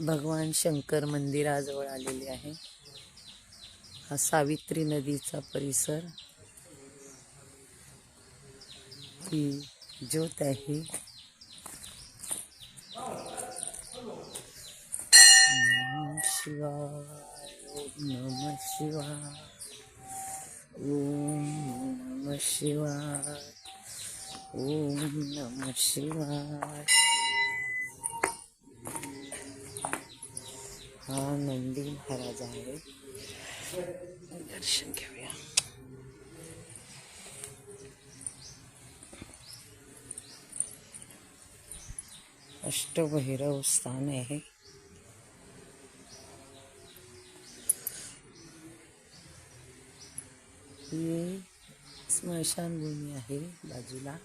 भगवान शंकर मंदिराजवळ आलेले आहे. हा सावित्री नदीचा परिसर. ही ज्योत आहे. शिवाय ओम नम शिवाय. ओम नमः शिवाय हा नंदी महाराज आहे दर्शन घेऊया अष्टभैरव स्थान। आहे स्मशान भूमि आहे बाजूला.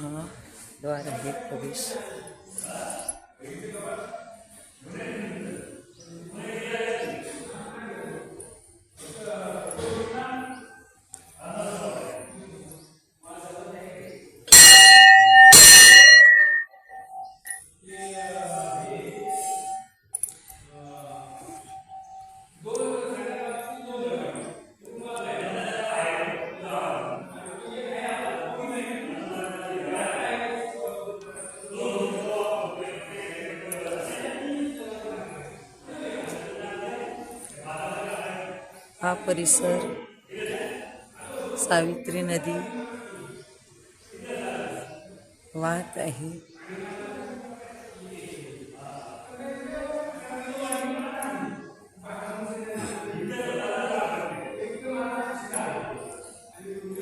mga 200 hectares हा परिसर सावित्री नदी वाहत आहे.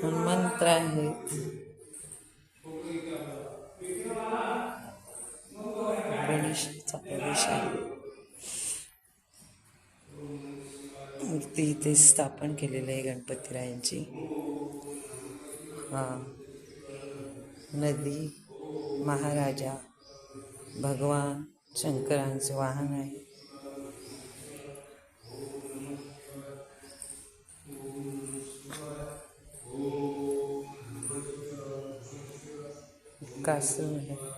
हनुमंत आहेत गणेशाचा प्रवेश आहे. मूर्ती इथे स्थापन केलेली आहे गणपतीरायांची. हा. नदी, महाराजा, भगवान, शंकरांचे वाहन आहे. कासव आहे.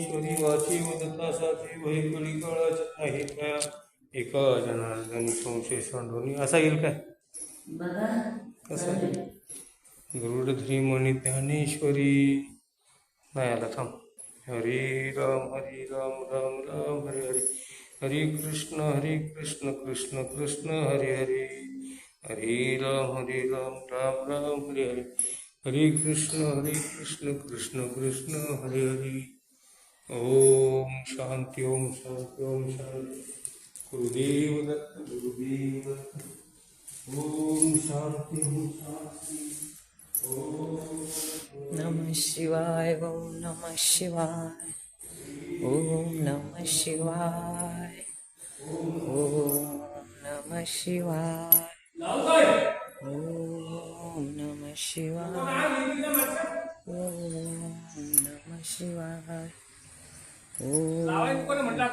ज्ञानेश्वरी वाची वदतासाठी वैकली काळाच नाही त्या एका जनार्दनी संशय सांडवणी असा येईल काय? कसं गरुडध्री म्हणी ज्ञानेश्वरी। नाही आला थांब। हरी राम हरी राम राम राम हरी हरी। हरी कृष्ण हरी कृष्ण कृष्ण कृष्ण हरी हरी। हरी राम हरी राम राम राम हरी हरी। हरे कृष्ण हरे कृष्ण कृष्ण कृष्ण हरे हरे। ओम शांति ओम शांति, ओम शांती। गुरुदेव दत्त, गुरुदेव ओम शांती ओम शांती। नमः शिवाय, ओम नमः शिवाय। ओम नमः शिवाय। ओम नमः शिवाय। ओम शिवाय। ओम नम शिवाय। ओम लावायचं कोणी म्हटलं